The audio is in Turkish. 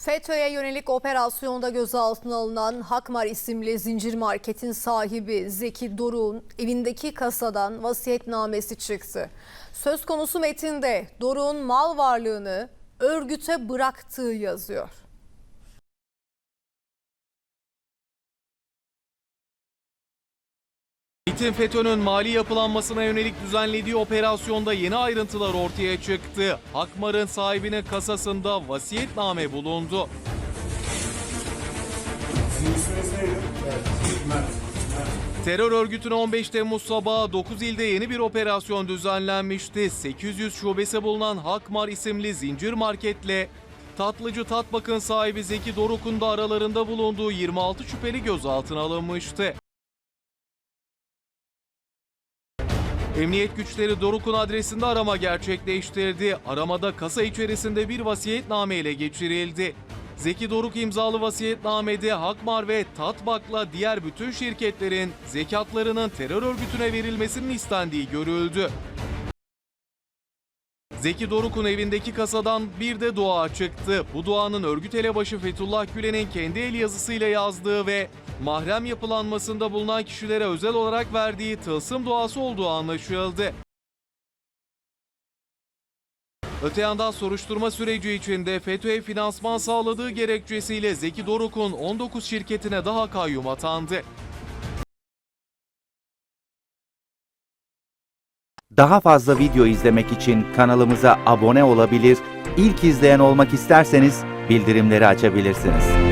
FETÖ'ye yönelik operasyonda gözaltına alınan Hakmar isimli zincir marketin sahibi Zeki Doruk'un evindeki kasadan vasiyetnamesi çıktı. Söz konusu metinde Doruk'un mal varlığını örgüte bıraktığı yazıyor. MİT'in FETÖ'nün mali yapılanmasına yönelik düzenlediği operasyonda yeni ayrıntılar ortaya çıktı. Hakmar'ın sahibinin kasasında vasiyetname bulundu. Terör örgütüne 15 Temmuz sabahı 9 ilde yeni bir operasyon düzenlenmişti. 800 şubesi bulunan Hakmar isimli zincir marketle Tatlıcı Tatbak'ın sahibi Zeki Doruk'un da aralarında bulunduğu 26 şüpheli gözaltına alınmıştı. Emniyet güçleri Doruk'un adresinde arama gerçekleştirdi. Aramada kasa içerisinde bir vasiyetname ele geçirildi. Zeki Doruk imzalı vasiyetnamede Hakmar ve Tatbak'la diğer bütün şirketlerin zekatlarının terör örgütüne verilmesinin istendiği görüldü. Zeki Doruk'un evindeki kasadan bir de dua çıktı. Bu duanın örgüt elebaşı Fethullah Gülen'in kendi el yazısıyla yazdığı ve mahrem yapılanmasında bulunan kişilere özel olarak verdiği tılsım duası olduğu anlaşıldı. Öte yandan soruşturma süreci içinde FETÖ'ye finansman sağladığı gerekçesiyle Zeki Doruk'un 19 şirketine daha kayyum atandı. Daha fazla video izlemek için kanalımıza abone olabilir, ilk izleyen olmak isterseniz bildirimleri açabilirsiniz.